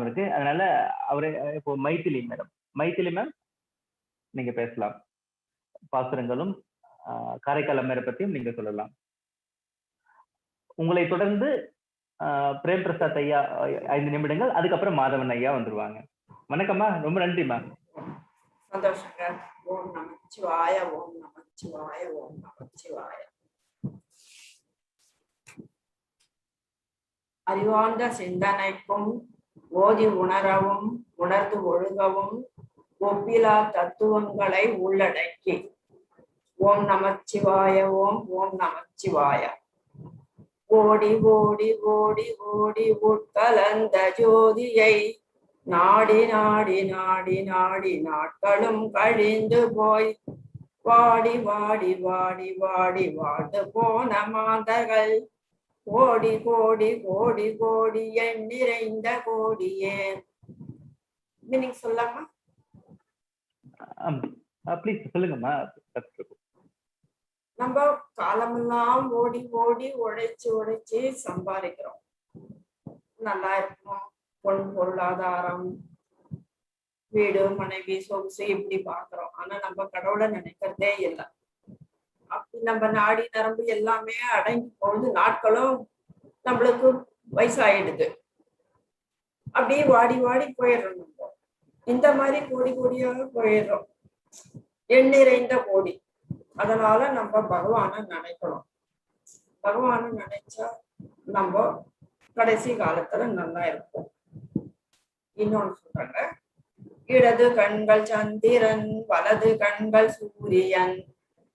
இருக்கு. அதனால அவரு இப்போ மைத்திலி மேடம். மைத்திலி மேம் நீங்க பேசலாம். பாசுரங்களும் ஆஹ், காரைக்கால் அம்மரை பத்தியும் நீங்க சொல்லலாம். உங்களை தொடர்ந்து பிரேம் பிரசாத் ஐயா ஐந்து நிமிடங்கள் அதுக்கப்புறம் மாதவன் ஐயா வந்துருவாங்க. வணக்கம்மா ரொம்ப நன்றிம்மா சந்தோஷங்க. ஓம் நமச்சிவாய ஓம் நமச்சிவாய ஓம் நமச்சிவாய அறிவார்ந்த சிந்தனைக்கும் ஓதி உணரவும் உணர்ந்து ஒழுகவும் ஒப்பிலா தத்துவங்களை உள்ளடக்கி. ஓம் நமச்சிவாய ஓம் ஓம் நமச்சிவாய. ஓடி ஓடி ஓடி ஓடி உட்கலந்த ஜோதியை நாடி நாடி நாடி நாடி நாட்களும் கழிந்து போய். வாடி வாடி வாடி வாடி வாடு போன மாந்தர்கள் கோடி கோடி கோடி கோடி எண் நிறைந்த கோடியே மீனிங் சொல்லாமா ப்ளீஸ் சொல்லுங்கம்மா. நம்ம காலமெல்லாம் ஓடி ஓடி உழைச்சு உழைச்சு சம்பாதிக்கிறோம். நல்லா இருக்கும் பொன் பொருளாதாரம் வீடு மனைவி சொகுசு இப்படி பாக்குறோம். ஆனா நம்ம கடவுளை நினைக்கிறதே இல்லை. அப்படி நம்ம நாடி நரம்பு எல்லாமே அடங்கி போகுது நாட்களும் நம்மளுக்கு வயசாயிடுது. அப்படியே வாடி வாடி போயிடுறோம் நம்ம. இந்த மாதிரி கோடி கோடியாக போயிடுறோம். எண்ணிறைந்த கோடி. அதனால நம்ம பகவானை நினைக்கணும். பகவானை நினைச்சா நம்ம கடைசி காலத்துல நல்லா இருப்போம். இன்னொன்னு சொல்றாங்க. இடது கண்கள் சந்திரன் வலது கண்கள் சூரியன்.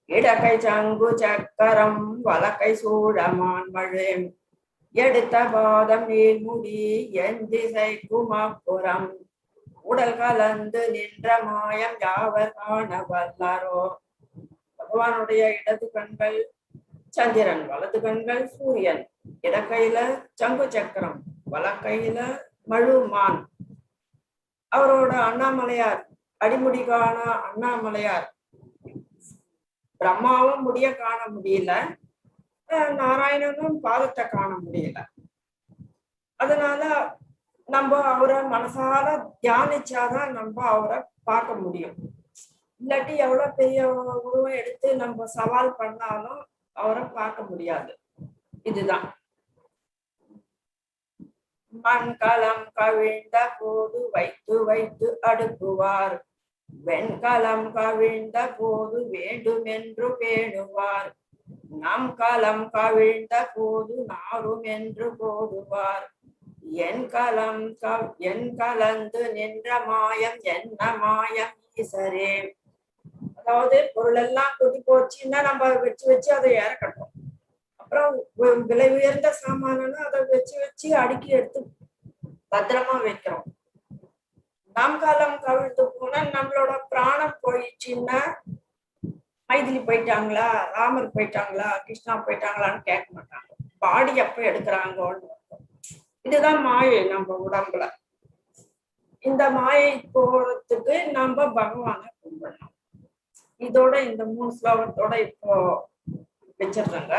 இடக்கை சங்கு சக்கரம் வலக்கை சூழமான் மழை. எடுத்த பாதம் நீள்முடி என் திசைக்கும் அப்புறம் உடல் கலந்து நின்ற மாயம் யாவர் காண வல்லாரோ? பகவானுடைய இடது கண்கள் சந்திரன் வலது கண்கள் சூரியன். இடக்கையில சங்கு சக்கரம் வலக்கையில மழுமான். அவரோட அண்ணாமலையார் அடிமுடி காண அண்ணாமலையார். பிரம்மாவும் முடிய காண முடியல. நாராயணனும் பாதத்தை காண முடியல. அதனால நம்ம அவரை மனசார தியானிச்சாதான் நம்ம அவரை பார்க்க முடியும். இல்லாட்டி எவ்வளவு பெரிய உருவம் எடுத்து நம்ம சவால் பண்ணாலும் அவரை பார்க்க முடியாது. இதுதான். மண்கலம் கவிழ்ந்த போது வைத்து வைத்து அடுக்குவார். வெண்கலம் கவிழ்ந்த போது வேண்டுமென்று பேணுவார். நம் கலம் கவிழ்ந்த போது நாரும் என்று போடுவார். என் கலம் என் கலந்து நின்ற மாயம் என்ன மாயம் ஈசரே? அதாவது பொருள் எல்லாம் கொதி போச்சுன்னா நம்ம வச்சு வச்சு அதை இறக்கட்டும். அப்புறம் விலை உயர்ந்த சாமானம்னா அதை வச்சு வச்சு அடுக்கி எடுத்து பத்திரமா வைக்கிறோம். நம் காலம் கவிழ்ந்து போனா நம்மளோட பிராணம் போயிடுச்சுன்னா மைதிலி போயிட்டாங்களா? ராமர் போயிட்டாங்களா? கிருஷ்ணா போயிட்டாங்களான்னு கேட்க மாட்டாங்க. பாடி எப்ப எடுக்கிறாங்கன்னு இதுதான் மாயை நம்ம உடம்புல. இந்த மாயை போறதுக்கு நம்ம பகவானை கும்பிடணும். இதோட இந்த மூணு ஸ்லோகத்தோட இப்போ வச்சிடுறாங்க.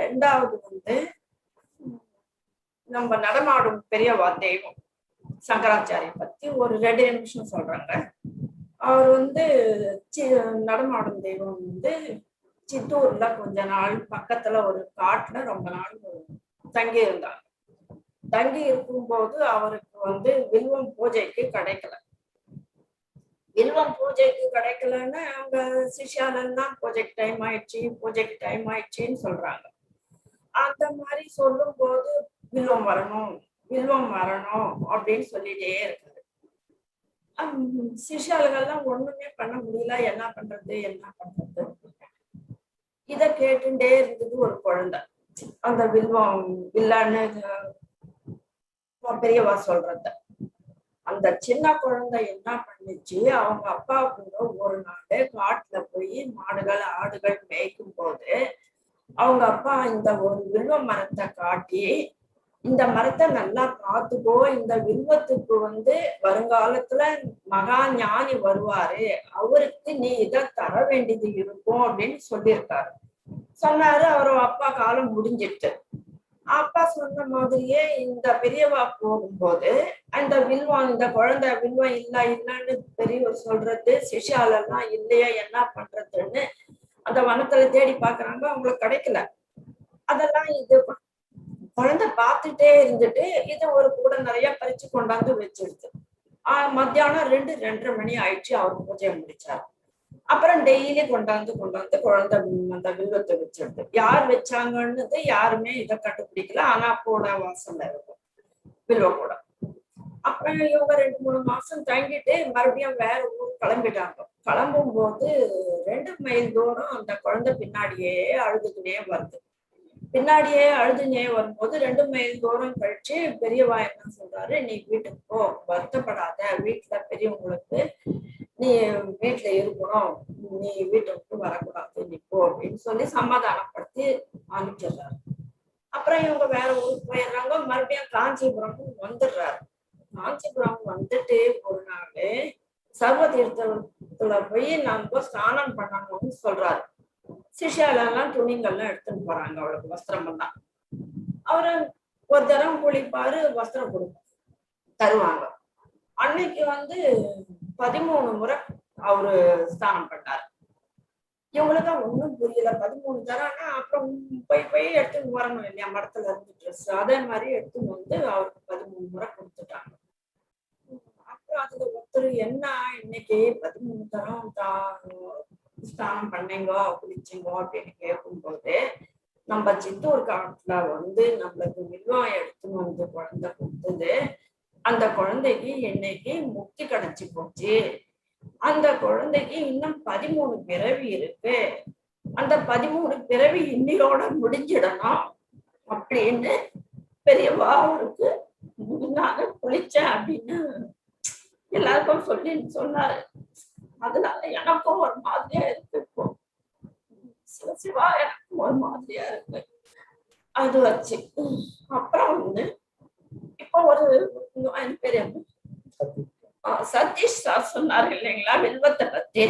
ரெண்டாவது வந்து நம்ம நடமாடும் பெரியவா தெய்வம். சங்கராச்சாரிய பத்தி ஒரு ரெண்டு நிமிஷம் சொல்றாங்க. அவர் வந்து சி- நடமாடும் தெய்வம் வந்து சித்தூர்ல கொஞ்ச நாள் பக்கத்துல ஒரு காட்டுல ரொம்ப நாள் தங்கி இருந்தாங்க தங்கி இருக்கும்போது அவருக்கு வந்து வில்வம் பூஜைக்கு கிடைக்கல. வில்வம் பூஜைக்கு கிடைக்கலன்னு அவங்க சிஷ்யாலெல்லாம் பூஜைக்கு டைம் ஆயிடுச்சு பூஜைக்கு டைம் ஆயிடுச்சுன்னு சொல்றாங்க. அந்த மாதிரி சொல்லும் போது வில்வம் வரணும். வில்வம் வரணும் அப்படின்னு சொல்லிட்டே இருக்காரு சிஷியாளர்கள்லாம் ஒண்ணுமே பண்ண முடியல. என்ன பண்றது? என்ன பண்றது? இத கேட்டுட்டே இருந்தது ஒரு குழந்தை. அந்த வில்வம் வில்லான்னு பெரியவா சொல்றத. அந்த சின்ன குழந்தை என்ன பண்ணுச்சு? அவங்க அப்பா கூட ஒரு நாள் காட்டுல போய் மாடுகள் ஆடுகள் மேய்க்கும் போது அவங்க அப்பா இந்த ஒரு வில்வ மரத்தை காட்டி இந்த மரத்தை நல்லா பார்த்துக்கோ. இந்த வில்வத்துக்கு வந்து வருங்காலத்துல மகா ஞானி வருவாரு. அவருக்கு நீ இத தர வேண்டியது இருக்கும் அப்படின்னு சொல்லியிருக்காரு. சொன்னாரு. அவர் அப்பா காலம் முடிஞ்சிட்டு அப்பா சொன்ன மாதிரியே இந்த பெரியவா போகும்போது அந்த வில்வம் இந்த குழந்தை வில்வம் இல்ல இல்லன்னு பெரியவர் சொல்றது சிஷியாலெல்லாம் இல்லையா என்ன பண்றதுன்னு அந்த வனத்துல தேடி பாக்குறாங்க அவங்களுக்கு கிடைக்கல. அதெல்லாம் இது குழந்தை பார்த்துட்டே இருந்துட்டு இதை ஒரு கூட நிறைய பறிச்சு கொண்டாந்து வச்சிருது ஆஹ் மத்தியானம் ரெண்டு ரெண்டரை மணி ஆயிடுச்சு அவர் பூஜையை முடிச்சார். அப்புறம் டெய்லி கொண்டாந்து கொண்டாந்து குழந்தை அந்த வில்வத்தை வச்சிடுது யார் வச்சாங்கன்னு யாருமே இதை கண்டுபிடிக்கல. ஆனா கூட வாசல்ல இருக்கும். வில்வ கூட. அப்புறம் இவங்க ரெண்டு மூணு மாசம் தங்கிட்டு மறுபடியும் வேற ஊர் கிளம்பிட்டாங்க. கிளம்பும் போது ரெண்டு மைல் தூரம் அந்த குழந்தை பின்னாடியே அழுதுகிட்டே வருது. பின்னாடியே அழுதுனே வரும்போது ரெண்டு மைல் தூரம் கழிச்சு பெரியவா என்ன சொல்றாரு. நீ வீட்டுக்கு போ வருத்தப்படாத. வீட்டுல பெரியவங்களுக்கு நீ வீட்டுல இருக்கணும். நீ வீட்டை விட்டு வரக்கூடாது. நீ போ அப்படின்னு சொல்லி சமாதானப்படுத்தி அனுப்பிச்சிடுறாரு. அப்புறம் இவங்க வேற ஊருக்கு போயிடுறாங்க. மறுபடியும் காஞ்சிபுரம் வந்துடுறாரு. காஞ்சிபுரம் வந்துட்டு ஒரு நாள் சர்வ தீர்த்தத்துல போய் நம்ம ஸ்நானம் பண்ணணும்னு சொல்றாரு. சிஷியாலெல்லாம் துணிங்கள்லாம் எடுத்துட்டு போறாங்க அவளுக்கு வஸ்திரம் எல்லாம் அவரு ஒரு தரம் குளிப்பாரு வஸ்திரம் கொடுப்பாரு. தருவாங்க. அன்னைக்கு வந்து பதிமூணு முறை அவரு ஸ்நானம் பண்ணாரு. இவங்களுக்கு ஒண்ணும் புரியல. பதிமூணு தரம்னா அப்புறம் போய் போய் எடுத்துட்டு வரணும் இல்லையா? மரத்துல இருந்து ட்ரெஸ் அதே மாதிரி எடுத்துட்டு வந்து அவருக்கு பதிமூணு முறை கொடுத்துட்டாங்க. அப்புறம் அதுல ஒருத்தர் என்ன இன்னைக்கு பதிமூணு தரம் தா- ஸ்நானம் பண்ணீங்க குளிச்சிங்கோ அப்படின்னு கேட்கும்போது நம்ம சித்தூர் காட்டுல வந்து நம்மளுக்கு வில்வம் எடுத்துன்னு வந்து குழந்தை கொடுத்தது அந்த குழந்தைக்கு இன்னைக்கு முக்தி கிடைச்சி போச்சு. அந்த குழந்தைக்கு இன்னும் பதிமூணு பிறவி இருக்கு. அந்த பதிமூணு பிறவி இன்னையோட முடிஞ்சிடணும் அப்படின்னு பெரியவா அவருக்கு நான் குளிச்சேன் அப்படின்னு எல்லாருக்கும் சொல்லி சொன்னாரு. அதனால எனக்கும் ஒரு மாதிரியா இருக்கு சிவா எனக்கும் ஒரு மாதிரியா இருக்கு. அது வச்சு. அப்புறம் வந்து இப்போ ஒரு என் பேர் என்ன? சதீஷ் சார் சொன்னார் இல்லைங்களா வில்வத்தை பத்தி.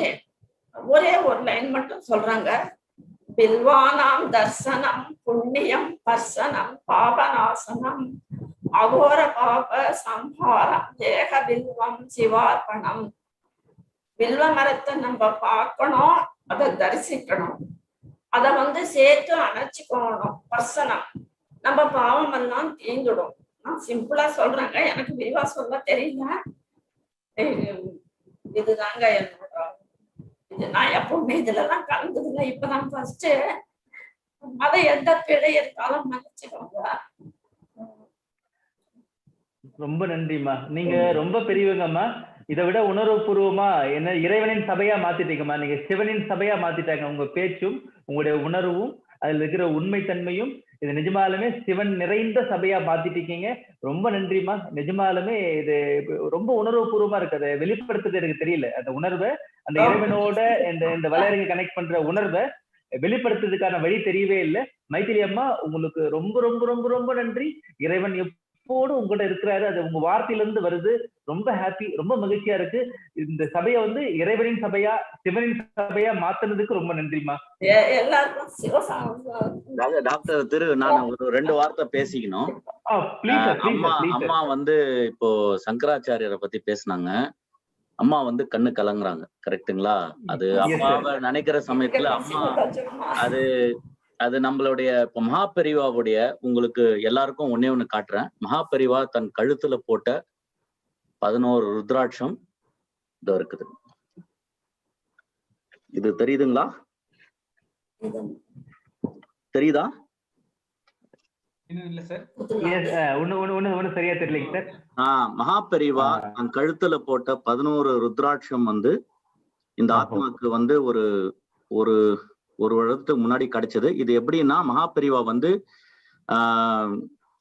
ஒரே ஒரு லைன் மட்டும் சொல்றாங்க. பில்வானாம் தர்சனம் புண்ணியம் பர்சனம் பாபநாசனம் அகோர பாப சம்ஹாரம் தேக பில்வம் சிவார்ப்பணம். வில்வ மரத்தை நம்ம பார்க்கணும் அதை தரிசிக்கணும். அத வந்து சேர்த்து அணைச்சுக்கணும் பர்சனம் நம்ம பாவம் எல்லாம் தீந்துடும். நான் சிம்பிளா சொல்றேங்க. எனக்கு விரிவா சொல்ல தெரியல. இது- இதுதாங்க என்னோட இது நான் எப்பவுமே இதுல எல்லாம் கலந்தது இல்லை இப்பதான் ஃபர்ஸ்ட் மத எந்த பிழை இருந்தாலும் மன்னிச்சுக்கோங்க. ரொம்ப நன்றிம்மா. நீங்க ரொம்ப பெரியவங்கம்மா. இதை விட உணர்வுபூர்வமா என்ன இறைவனின் சபையா மாத்திட்டீங்கம்மா. நீங்க சிவனின் சபையா மாத்திட்டாங்க. உங்க பேச்சும் உங்களுடைய உணர்வும் அதுல இருக்கிற உண்மைத்தன்மையும் இது நிஜமாலுமே சிவன் நிறைந்த சபையா மாத்திட்டீங்க. ரொம்ப நன்றிம்மா. நிஜமாலுமே இது ரொம்ப உணர்வுபூர்வமா இருக்கு. அதை வெளிப்படுத்துறது எனக்கு தெரியல. அந்த உணர்வை அந்த இறைவனோட இந்த இந்த வளரங்க கனெக்ட் பண்ற உணர்வை வெளிப்படுத்துறதுக்கான வழி தெரியவே இல்லை. மைத்திரி அம்மா உங்களுக்கு ரொம்ப ரொம்ப ரொம்ப ரொம்ப நன்றி. இறைவன் எப்போதும் உங்ககிட்ட இருக்கிறாரு. அது உங்க வார்த்தையில இருந்து வருது. ரொம்ப ஹாப்பி ரொம்ப மகிழ்ச்சியா இருக்கு. இந்த சபையை வந்து இறைவனின் சபையா சிவனின் சபையா மாத்துனதுக்கு ரொம்ப சிவசாமி டாக்டர் திரு நான் ஒரு ரெண்டு வார்த்தை பேசிக்கணும். அம்மா அம்மா வந்து இப்போ சங்கராச்சாரியரை பத்தி பேசுனாங்க. அம்மா வந்து கண்ணு கலங்குறாங்க. கரெக்ட்டுங்களா? அது. அம்மாவை நினைக்கிற சமயத்துல அம்மா அது அது நம்மளுடைய இப்ப மகாபெரிவாவுடைய உங்களுக்கு எல்லாருக்கும் ஒன்னே ஒண்ணு காட்டுறேன். மகாபெரிவா தன் கழுத்துல போட்ட பதினோரு ருத்ராட்சம் இதோ இருக்குது. இது தெரியுதுங்களா? தெரியுதா? இன்னும் இல்ல சார். எஸ் ஒண்ணு ஒண்ணு ஒண்ணு ஒண்ணு சரியா தெரியலைங்க சார். ஆஹ் மகாபெரிவா. தன் கழுத்துல போட்ட பதினோரு ருத்ராட்சம் வந்து இந்த. ஆத்மாக்கு வந்து ஒரு ஒரு ஒரு வருடத்துக்கு முன்னாடி கிடைச்சது. இது எப்படின்னா மகாபெரிவா வந்து ஆஹ்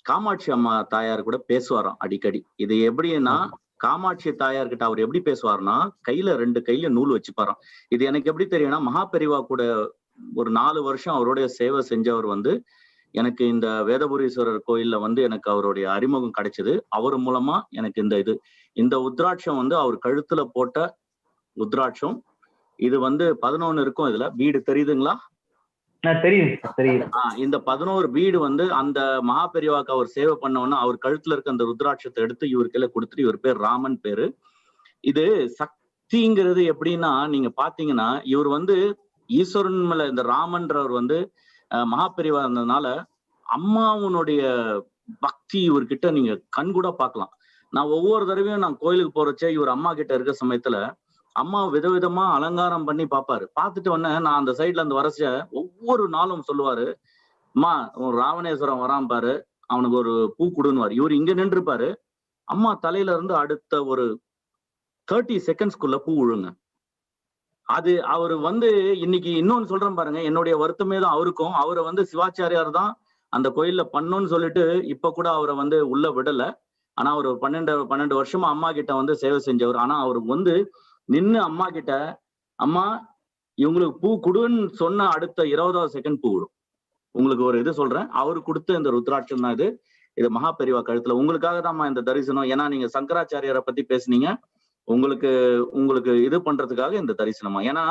காமாட்சி அம்மா தாயார் கூட பேசுவாராம் அடிக்கடி. இது எப்படின்னா காமாட்சி தாயார் கிட்ட அவர் எப்படி பேசுவார்னா கையில ரெண்டு கையில நூல் வச்சுப்பாராம். இது எனக்கு எப்படி தெரியும்னா மகாபெரிவா கூட ஒரு நாலு வருஷம் அவருடைய சேவை செஞ்சவர் வந்து எனக்கு இந்த வேதபுரீஸ்வரர் கோயில்ல வந்து எனக்கு அவருடைய அறிமுகம் கிடைச்சது. அவர் மூலமா எனக்கு இந்த இது இந்த உத்ராட்சம் வந்து அவர் கழுத்துல போட்ட உத்ராட்சம் இது வந்து பதினொன்னு இருக்கும் இதுல. வீடு தெரியுதுங்களா? தெரியும் இந்த பதினோரு பீடு வந்து அந்த மகா பெரியவாக்கு அவர் சேவை பண்ணவொன்னு அவர் கழுத்துல இருக்க அந்த ருத்ராட்சத்தை எடுத்து இவர் கையில கொடுத்துட்டு இவர் பேர் ராமன் பேரு. இது சக்திங்கிறது எப்படின்னா நீங்க பாத்தீங்கன்னா இவர் வந்து ஈஸ்வரன் மேல இந்த ராமன்றவர் வந்து அஹ், மகா பெரியவா இருந்ததுனால அம்மாவனுடைய பக்தி இவர்கிட்ட நீங்க கண்கூட பார்க்கலாம் நான் ஒவ்வொரு தடவையும் நான் கோயிலுக்கு போறச்சே இவர் அம்மா கிட்ட இருக்க சமயத்துல அம்மா விதவிதமா அலங்காரம் பண்ணி பார்ப்பாரு பார்த்துட்டு உடனே நான் அந்த சைட்ல இருந்து வரச்ச ஒவ்வொரு நாளும் சொல்லுவாரு அம்மா ராவணேஸ்வரம் வரான் பாரு அவனுக்கு ஒரு பூ கொடுன்னுவாரு. இவர் இங்க நின்றுப்பாரு. அம்மா தலையில இருந்து அடுத்த ஒரு தேர்ட்டி செகண்ட்ஸ்க்குள்ள பூ விழுங்க. அது அவர் வந்து இன்னைக்கு இன்னொன்னு சொல்றேன் பாருங்க என்னுடைய வருத்தமே தான் அவருக்கும். அவரை வந்து சிவாச்சாரியார் தான் அந்த கோயில்ல பண்ணோன்னு சொல்லிட்டு இப்ப கூட அவரை வந்து உள்ள விடல. ஆனா அவர் பன்னெண்டு பன்னெண்டு வருஷமா அம்மா கிட்ட வந்து சேவை செஞ்சவர். ஆனா அவர் வந்து நின்னு அம்மா கிட்ட அம்மா இவங்களுக்கு பூ கொடுன்னு சொன்ன அடுத்த இருபதாவது செகண்ட் பூ விடும். உங்களுக்கு ஒரு இது சொல்றேன். அவர் கொடுத்த இந்த ருத்ராட்சம் தான் இது. இது மகா பெரிவா கழுத்துல. உங்களுக்காக தான் இந்த தரிசனம். ஏன்னா நீங்க சங்கராச்சாரியரை பத்தி பேசுனீங்க. உங்களுக்கு உங்களுக்கு இது பண்றதுக்காக இந்த தரிசனமா. ஏன்னா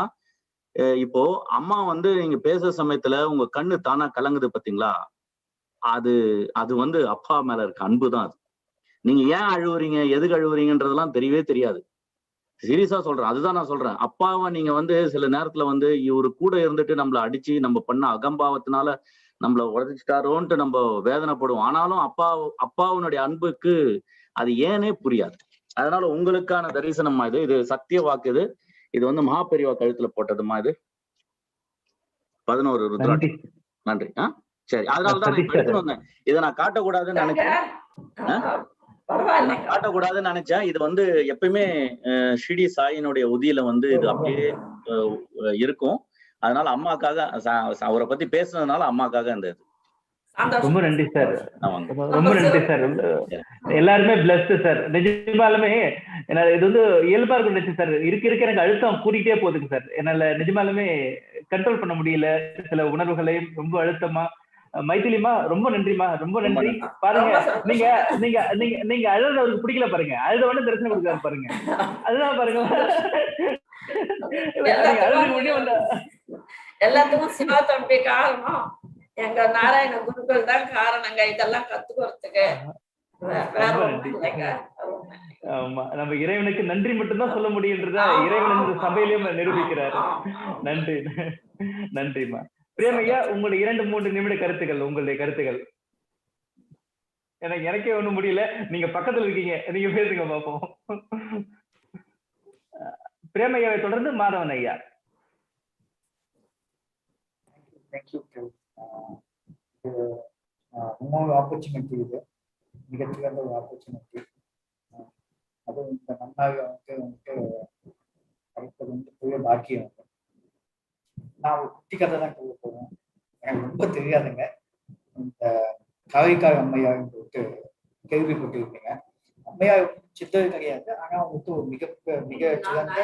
இப்போ அம்மா வந்து நீங்க பேசுற சமயத்துல உங்க கண்ணு தானா கலங்குது பாத்தீங்களா? அது அது வந்து அப்பா மேல இருக்க அன்பு தான் அது. நீங்க ஏன் அழுவுறீங்க? எதுக்கு அழுவுறீங்கன்றதெல்லாம் தெரியவே தெரியாது. சீரியஸா சொல்றேன். அதுதான் நான் சொல்றேன். அப்பாவை நீங்க வந்து சில நேரத்துல வந்து இவரு கூட இருந்துட்டு நம்மள அடிச்சு நம்ம பண்ண அகம்பாவத்தினால நம்மள உடச்சிட்டாரோன்ட்டு நம்ம வேதனைப்படுவோம். ஆனாலும் அப்பா அப்பாவுனுடைய அன்புக்கு அது ஏனே புரியாது. அதனால உங்களுக்கான தரிசனமா இது. இது சத்திய வாக்கு இது. இது வந்து மகாபெரிவா கழுத்துல போட்டதுமா இது? பதினோரு ருத்ராட்சி நன்றி. நன்றி. ஆ? சரி. அதனாலதான் நான் வந்தேன். இதை நான் காட்டக்கூடாதுன்னு நினைச்சேன் பரவாயில்லைங்க காட்டக்கூடாதுன்னு நினைச்சேன். இது வந்து எப்பயுமே ஷிடி சாயினுடைய உதியில வந்து இது அப்படியே இருக்கும். அதனால அம்மாக்காக அவரை பத்தி பேசுனதுனால அம்மாக்காக இந்த இது. ரொம்ப நன்றி சார். ரொம்ப நன்றி சார். எல்லாருமே பிளஸ்ட் சார். நிஜமாலுமே என்னால இது வந்து இயல்பா இருக்கும் நினைச்சு சார். இருக்க இருக்க எனக்கு அழுத்தம் கூடிக்கிட்டே போகுதுங்க சார். என்னால நிஜமாலுமே கண்ட்ரோல் பண்ண முடியல. சில உணர்வுகளையும் ரொம்ப அழுத்தமா அஹ் மைதிலிமா ரொம்ப நன்றிமா ரொம்ப நன்றி. பாருங்க நீங்க நீங்க நீங்க நீங்க அழுறது அவருக்கு பிடிக்கல பாருங்க. அழுத உடனே தரிசனம் கொடுக்காரு பாருங்க. அதுதான் பாருங்க. எல்லாத்துக்கும் சிவா தம்பி காரணம். எங்க நாராயண குருக்கள் தான் காரணங்க. இதெல்லாம் கத்துக்கிறதுக்கு. ஆமா. நம்ம இறைவனுக்கு நன்றி மட்டும்தான் சொல்ல முடியுன்றத இறைவன் இந்த சபையிலும் நிரூபிக்கிறாரு. நன்றி. நன்றிம்மா. பிரேமையா உங்களுடைய இரண்டு மூன்று நிமிட கருத்துக்கள் உங்களுடைய கருத்துக்கள். எனக்கு எனக்கே ஒண்ணும் முடியல. நீங்க பக்கத்துல இருக்கீங்க. நீங்க பேசுங்க பாப்போம். பிரேமையாவை தொடர்ந்து மாதவன் ஐயா. தேங்க் யூ ஆஹ், இன்னொரு ஆப்பர்ச்சுனிட்டி இது. மிகச்சிறந்த ஒரு ஆப்பர்ச்சுனிட்டி அதுவும் இந்த நன்னாக வந்து வந்துட்டு கிடைப்பது வந்து பாக்கியம் வந்து நான் ஒரு குட்டி கதை தான் சொல்ல போவேன். எனக்கு ரொம்ப தெரியாதுங்க. இந்த கவிக்காய் அம்மையாருன்னு சொல்லிட்டு கேள்விப்பட்டிருப்பீங்க. அம்மையார் வந்து சித்தர் கிடையாது. ஆனா வந்துட்டு ஒரு மிக மிக சிறந்த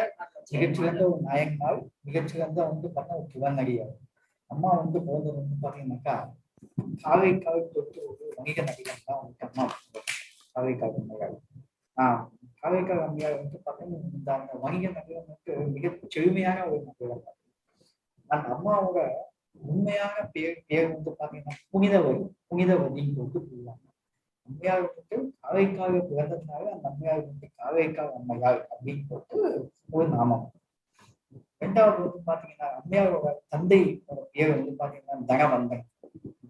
மிகச்சிறந்த ஒரு நாயகனால் மிகச்சிறந்த வந்து பார்த்தா ஒரு புலநடிகர் அம்மா வந்து பிறந்தது வந்து பாத்தீங்கன்னாக்கா காரைக்கால் தொட்டு ஒரு வணிக நடிகர் தான் வந்துட்டு அம்மா பிறந்தது. காரைக்கால் அம்மையார். ஆஹ் காரைக்கால் அம்மையார் வந்து பார்த்தீங்கன்னா இந்த அந்த வணிக நடிகர் வந்து மிக செழுமையான ஒரு நகரம் அந்த அம்மாவோட உண்மையான பேர் பேர் வந்து பாத்தீங்கன்னா புனிதவதி புனிதவதின்னு சொல்லிட்டு சொல்லுவாங்க. அம்மையார் வந்துட்டு காரைக்கால் பிறந்ததுனால அந்த அம்மையார் வந்து காரைக்கால் அம்மையார் அப்படின்னு சொல்லிட்டு ஒரு நாமம். ரெண்டாவது வந்து பாத்தீங்கன்னா அம்மையாரோட தந்தையோட பேர் வந்து பாத்தீங்கன்னா தனவந்தன்.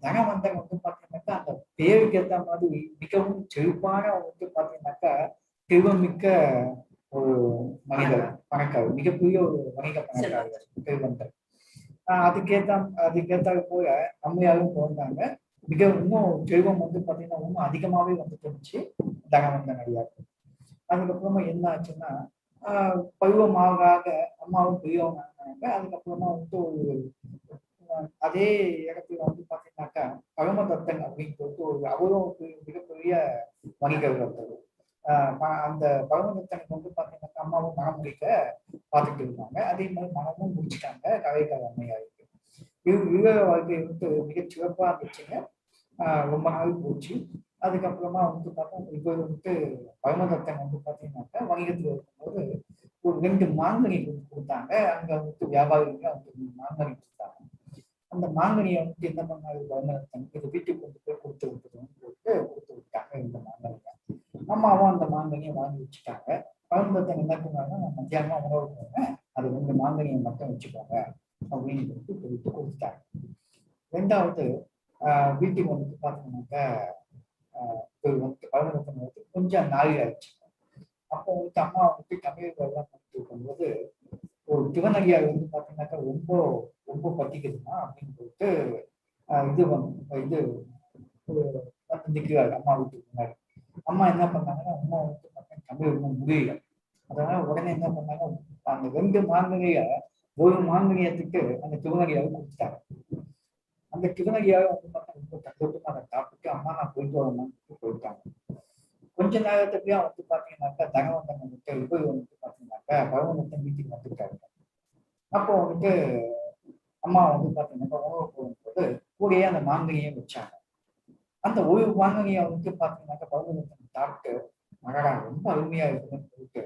தனவந்தன் வந்து பாத்தீங்கன்னாக்கா அந்த பேருக்கு ஏத்த மாதிரி மிகவும் செழிப்பான வந்து பாத்தீங்கன்னாக்கா செல்வமிக்க ஒரு மனிதர் பணக்காரர் மிகப்பெரிய ஒரு வணிக பணக்காரர் செல்வந்தர் அதுக்கேற்ற அதுக்கேற்ற போக போல அம்மையாரும் பிறந்தாங்க மிக இன்னும் செல்வம் வந்து பார்த்தீங்கன்னா இன்னும் அதிகமாகவே வந்து தெரிஞ்சு தகவந்த அடியார் அதுக்கப்புறமா என்ன ஆச்சுன்னா பருவமாக அம்மாவும் பெரியவங்க ஆனாங்க. அதுக்கப்புறமா வந்து ஒரு அதே இடத்துல வந்து பார்த்தீங்கன்னாக்கா பரமதத்தன் அப்படின்னு சொல்லிட்டு ஒரு அவரும் மிகப்பெரிய வணிகர் ஒருத்தர் அந்த பகவதத்தனை வந்து பார்த்தீங்கன்னா அம்மாவும் மனம் முடிக்க பார்த்துட்டு இருந்தாங்க. அதே மாதிரி மனமும் முடிச்சுட்டாங்க. கலைக்கால அம்மையாருக்கு இவ இவர வாழ்க்கை வந்து மிக சிறப்பாக இருந்துச்சுங்க. ரொம்ப நாள் போச்சு. அதுக்கப்புறமா வந்து பார்த்தா இவர் வந்து பரமதத்தன் வந்து பார்த்தீங்கன்னாக்கா வணிகத்தில் இருக்கும்போது ஒரு ரெண்டு மாங்கனி வந்து கொடுத்தாங்க. அங்கே வந்து வியாபாரிகள் வந்து ரெண்டு மாங்கனி கொடுத்தாங்க. அந்த மாங்கனியை வந்து என்ன பண்ணாரு? பகவதத்தன் இது வீட்டுக்கு கொண்டு போய் கொடுத்து விட்டுருன்னு போட்டு கொடுத்து விட்டாங்க இந்த மாங்கனி அம்மாவும் அந்த மாங்கனியை வாங்கி வச்சுட்டாங்க. பரமரத்தன் என்ன பண்ணாங்க நான் உணவு போவேன் அது ரெண்டு மாங்கனியை மட்டும் வச்சுக்கோங்க அப்படின்னு சொல்லிட்டு கொடுத்து கொடுத்துட்டாங்க. ரெண்டாவது வீட்டுக்கு வந்துட்டு பார்த்தோம்னாக்கா வந்து பரமரத்தன் வந்து கொஞ்சம் நாளி ஆயிடுச்சு. அப்போ வந்துட்டு அம்மா வந்துட்டு தமிழர்கள்லாம் எல்லாம் பண்ணிட்டு இருக்கும்போது ஒரு சிவனடியார் வந்து பார்த்தீங்கன்னாக்கா ரொம்ப ரொம்ப பத்திக்குதுமா அப்படின்னு சொல்லிட்டு இது வந்து இது ஒரு நிற்கிறாரு அம்மா வீட்டுக்கு முன்னாடி அம்மா என்ன பண்ணாங்கன்னா அம்மா வந்து பார்த்தீங்கன்னா தமிழ் ரொம்ப முடியல அதனால உடனே என்ன பண்ணாங்க அந்த ரெண்டு மாங்கனிய ஒரு மாங்கனியத்துக்கு அந்த சிவனடியார் கொடுத்துட்டாங்க. அந்த சிவனடியார் வந்து பார்த்தீங்கன்னா ரொம்ப சந்தோஷமா அதை சாப்பிட்டு அம்மா நான் போயிட்டு வரணும்னு போயிட்டாங்க கொஞ்ச நேரத்துலயே வந்து பாத்தீங்கன்னாக்கா தகவந்தன் வந்துட்டு இவர் வந்துட்டு பாத்தீங்கன்னாக்கா பகவந்தன் வீட்டுக்கு வந்துட்டாரு அப்போ வந்துட்டு அம்மா வந்து பாத்தீங்கன்னாக்கா உணவு போகும்போது கூடயே அந்த மாங்கனியை வச்சாங்க. அந்த ஓய்வு மாங்கனியை வந்து பாத்தீங்கன்னாக்கா பகவந்தன் சாப்பிட்டு மகடா ரொம்ப அருமையா இருக்குன்னு சொல்லிட்டு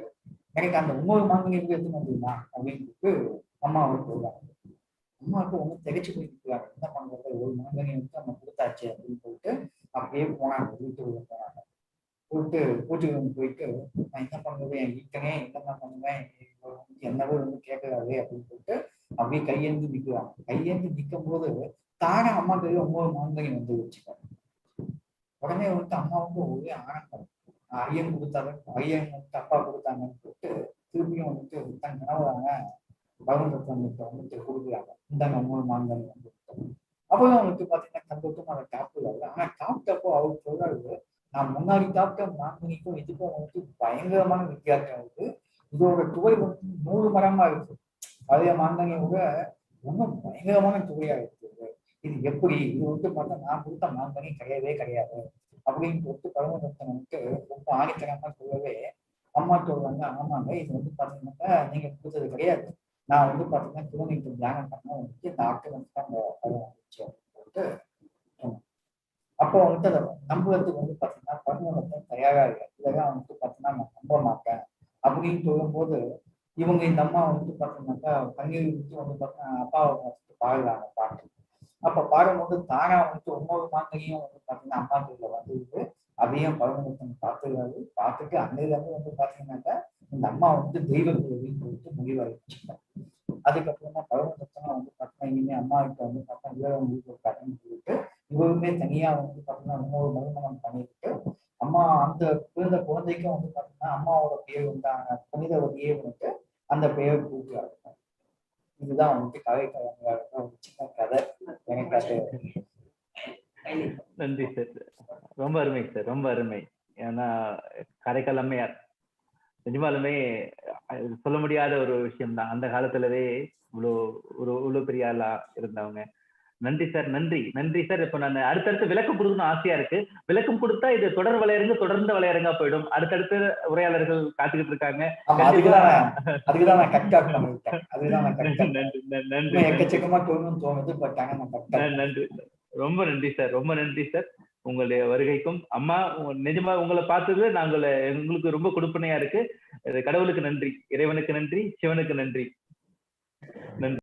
எனக்கு அந்த ஒன்பது மாங்கனி எடுத்துன்னு எடுத்து முடியுமா அப்படின்னு சொல்லிட்டு அம்மா வந்து சொல்றாங்க. அம்மாவுக்கு ஒன்றும் திகைச்சு போயிருக்கிறாங்க என்ன பண்றது? ஒரு மாங்கனி வந்து நம்ம கொடுத்தாச்சு அப்படின்னு சொல்லிட்டு அப்படியே போனாங்க. வீட்டுக்குள்ள போனாங்க. போயிட்டு பூஜை போயிட்டு நான் என்ன பண்ணுறது என் வீட்டனே என்னென்ன பண்ணுவேன்? என்னவோ வந்து கேட்கறாரு அப்படின்னு சொல்லிட்டு அப்படியே கையேந்து நிற்கிறாங்க கையேந்து நிற்கும் போது தானே அம்மா கையில் ஒன்பது மாங்கனி வந்து வச்சுக்காங்க உடனே வந்துட்டு அம்மாவுக்கு ஒரே ஆனந்தம். ஐயன் கொடுத்தாங்க ஐயன் வந்துட்டு அப்பா கொடுத்தாங்கன்னு சொல்லிட்டு திரும்பியும் வந்துட்டு தன் கனவுறாங்க பகவந்தத்தை வந்துட்டு கொடுக்குறாங்க. இந்த மூணு மாங்கனி வந்து. அப்போதான் வந்துட்டு பாத்தீங்கன்னா சந்தோஷமா அதை சாப்பிடுறாரு ஆனா சாப்பிட்டப்போ அவர் சொல்றாரு நான் முன்னாடி சாப்பிட்ட மாங்கனிக்கும் இதுக்கும் வந்துட்டு பயங்கரமான வித்தியாசம் இருக்கு. இதோட துவை வந்து நூறு மரமா இருக்கு. பழைய மாந்தனியை விட இன்னும் பயங்கரமான துவையா இருக்கு. எப்படி இது வந்து பார்த்தா நான் கொடுத்த மாம்பனி கிடையவே கிடையாது. அப்படின்னு சொல்லிட்டு பரமதத்தன் வந்துட்டு ரொம்ப ஆணித்தனமா சொல்லவே அம்மா சொல்றாங்க ஆமாங்க இது வந்து பாத்தீங்கன்னாக்கா நீங்க கொடுத்தது கிடையாது. நான் வந்து பாத்தீங்கன்னா சிவனிக்கு தியானம் பண்ண வந்துட்டு இந்த ஆட்டு வந்து தான் அந்த வந்துச்சு அப்படின்னு சொல்லிட்டு அப்போ வந்துட்டு அதை நம்புறதுக்கு வந்து பாத்தீங்கன்னா பரமதத்தன் தயாரா இல்லை. இதெல்லாம் வந்துட்டு பாத்தீங்கன்னா நான் நம்ப மாட்டேன் அப்படின்னு சொல்லும்போது இவங்க இந்த அம்மா வந்து பாத்தீங்கன்னாக்கா கண்ணீர் விட்டு வந்து பாத்தீங்கன்னா அப்பாவை வந்துட்டு பாடுறாங்க பாட்டு. அப்ப பாடும்போது தாரா வந்துட்டு ஒவ்வொரு மாங்கனியும் வந்து பாத்தீங்கன்னா அம்மா கையில வந்துருக்கு அதையும் பரமபுத்தன் பார்த்துருக்காரு. பார்த்துட்டு அன்னையில இருந்து வந்து பாத்தீங்கன்னாக்கா இந்த அம்மா வந்து தெய்வ குருவின்னு சொல்லிட்டு முடிவாயிடுச்சுட்டாங்க அதுக்கப்புறமா பரமபுத்தனா வந்து பாத்தீங்கன்னா இனிமே அம்மா கிட்ட வந்து பார்த்தா இவரை முடிவு இருக்காருன்னு சொல்லிட்டு இவருமே தனியா வந்து பாத்தீங்கன்னா இன்னொரு மறுமணம் பண்ணிட்டு அம்மா அந்த பிறந்த குழந்தைக்கும் வந்து பாத்தீங்கன்னா அம்மாவோட பேர் வந்து புனித வழியே வந்துட்டு அந்த பெயர் கூட்டுறாரு இதுதான் வந்துட்டு கதை கலங்காக ஒரு சின்ன கதை. எனக்கு அது நன்றி சார். ரொம்ப அருமை சார். ரொம்ப அருமை. ஏன்னா காரைக்கால் அம்மையார் நிஜமாலுமே சொல்ல முடியாத ஒரு விஷயம் தான் அந்த காலத்துலவே இவ்வளோ ஒரு இவ்வளோ பெரிய ஆளா இருந்தவங்க. நன்றி சார் நன்றி. நன்றி சார் இப்போ நான் அடுத்தடுத்து விளக்கம் கொடுக்கணும் ஆசையா இருக்கு. விளக்கம் கொடுத்தா இது தொடர் வளையருங்க தொடர்ந்து வளையருங்கா போயிடும். அடுத்தடுத்து உரையாளர்கள் காத்துக்கிட்டு இருக்காங்க. நன்றி நன்றி, ரொம்ப நன்றி சார் ரொம்ப நன்றி சார் உங்களுடைய வருகைக்கும் அம்மா நிஜமா உங்களை பார்த்தது நாங்கள் எங்களுக்கு ரொம்ப கொடுப்பனையா இருக்கு. கடவுளுக்கு நன்றி இறைவனுக்கு நன்றி சிவனுக்கு நன்றி. நன்றி.